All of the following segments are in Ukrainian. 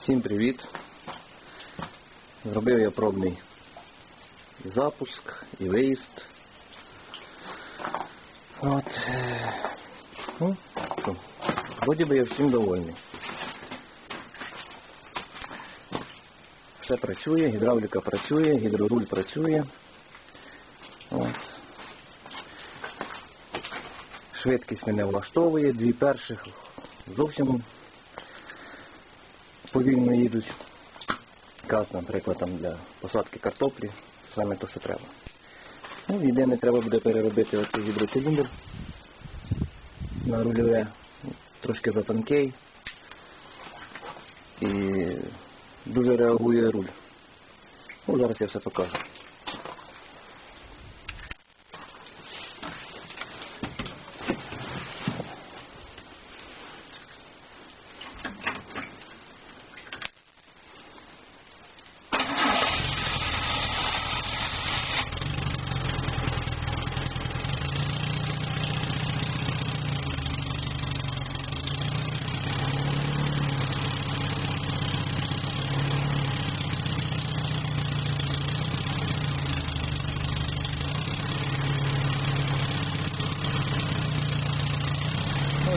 Всім привіт! Зробив я пробний і запуск, і виїзд. От. Ну, що, вроді би я всім довольний. Все працює, гідравліка працює, гідроруль працює. От. Швидкість мене влаштовує, дві перших зовсім повільно їдуть. каз, наприклад, там для посадки картоплі, саме то, що треба. Ну, єдине, треба буде переробити оцей гідроциліндр на рульове, трошки затанкий І дуже реагує руль. Ну, зараз я все покажу.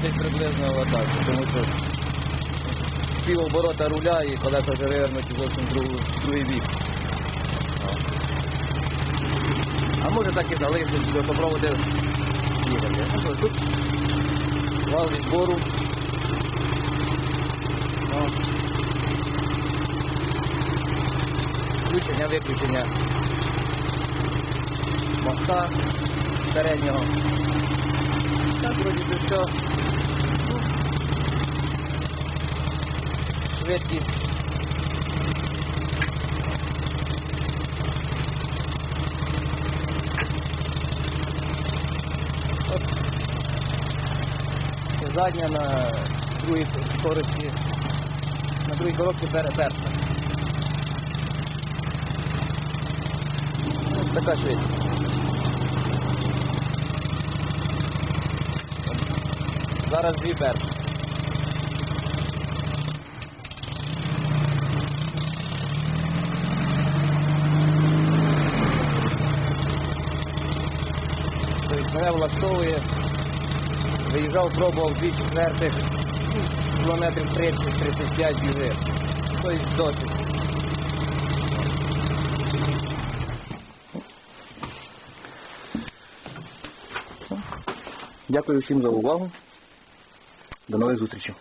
Ну, десь приблизно отак, тому що пів оборота руля і колеса вже вивернуті зовсім другий бік. А може так і залишити, попробувати їхати. Ну, тут вал відбору. Включення, виключення моста переднього. Так, вроді все. Швидкість. От. Задня на другій скорості, на другій коробці пер- перша. Така швидкість. Зараз дві перші. Тобто мене влаштовує. Виїжджав, пробував дві четвертих, кілометрів 30-35 біжи. Тобто досить. Дякую всім за увагу. До нових зустрічей.